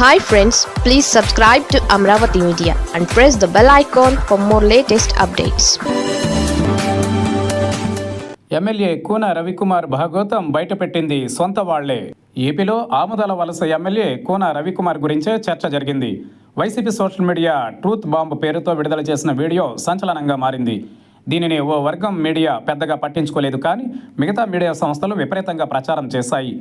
Hi friends please subscribe to Amaravati media and press the bell icon for more latest updates MLA Koona Ravikumar భాగోతం బయటపెట్టింది సొంత వాళ్ళే ఏపీలో ఆముదాల వలస MLA Koona Ravikumar గురించే చర్చ జరిగింది. YCP social media truth bomb పేరుతో విడుదల చేసిన వీడియో సంచలనంగా మారింది. దీనిని ఓ వర్గం మీడియా పెద్దగా పట్టించుకోలేదు కానీ మిగతా మీడియా సంస్థలు విపరీతంగా ప్రచారం చేశాయి.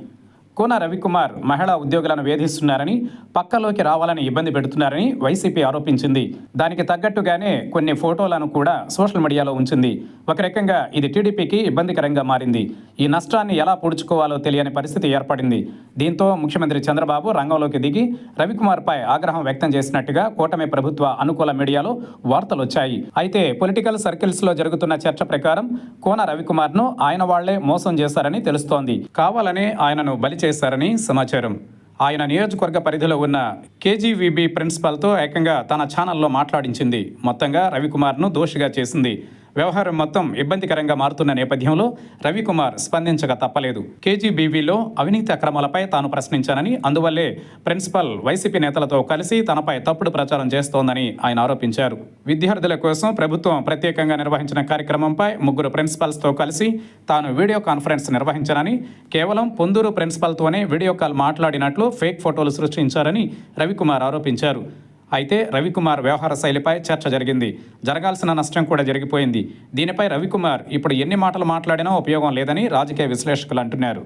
కోన రవికుమార్ మహిళా ఉద్యోగులను వేధిస్తున్నారని పక్కలోకి రావాలని ఇబ్బంది పెడుతున్నారని వైసీపీ ఆరోపించింది. దానికి తగ్గట్టుగానే కొన్ని ఫోటోలను కూడా సోషల్ మీడియాలో ఉంచింది. ఒక రకంగా ఇది టీడీపీకి ఇబ్బందికరంగా మారింది. ఈ నష్టాన్ని ఎలా పూడ్చుకోవాలో తెలియని పరిస్థితి ఏర్పడింది. దీంతో ముఖ్యమంత్రి చంద్రబాబు రంగంలోకి దిగి రవికుమార్పై ఆగ్రహం వ్యక్తం చేసినట్టుగా కూటమి ప్రభుత్వ అనుకూల మీడియాలో వార్తలు వచ్చాయి. అయితే పొలిటికల్ సర్కిల్స్లో జరుగుతున్న చర్చ ప్రకారం కోన రవికుమార్ను ఆయన వాళ్ళే మోసం చేశారని తెలుస్తోంది. కావాలనే ఆయనను బలి చేశారని సమాచారం. ఆయన నియోజకవర్గ పరిధిలో ఉన్న కేజీవీబీ ప్రిన్సిపల్తో ఏకంగా తన ఛానల్లో మాట్లాడించింది. మొత్తంగా రవికుమార్ను దోషిగా చేసింది. వ్యవహారం మొత్తం ఇబ్బందికరంగా మారుతున్న నేపథ్యంలో రవికుమార్ స్పందించక తప్పలేదు. కేజీబీవీలో అవినీతి అక్రమాలపై తాను ప్రశ్నించానని అందువల్లే ప్రిన్సిపల్ వైసీపీ నేతలతో కలిసి తనపై తప్పుడు ప్రచారం చేస్తోందని ఆయన ఆరోపించారు. విద్యార్థుల కోసం ప్రభుత్వం ప్రత్యేకంగా నిర్వహించిన కార్యక్రమంపై ముగ్గురు ప్రిన్సిపల్స్తో కలిసి తాను వీడియో కాన్ఫరెన్స్ నిర్వహించానని కేవలం పొందూరు ప్రిన్సిపల్తోనే వీడియో కాల్ మాట్లాడినట్లు ఫేక్ ఫోటోలు సృష్టించారని రవికుమార్ ఆరోపించారు. అయితే రవికుమార్ వ్యవహార శైలిపై చర్చ జరిగింది. జరగాల్సిన నష్టం కూడా జరిగిపోయింది. దీనిపై రవికుమార్ ఇప్పుడు ఎన్ని మాటలు మాట్లాడినా ఉపయోగం లేదని రాజకీయ విశ్లేషకులు అంటున్నారు.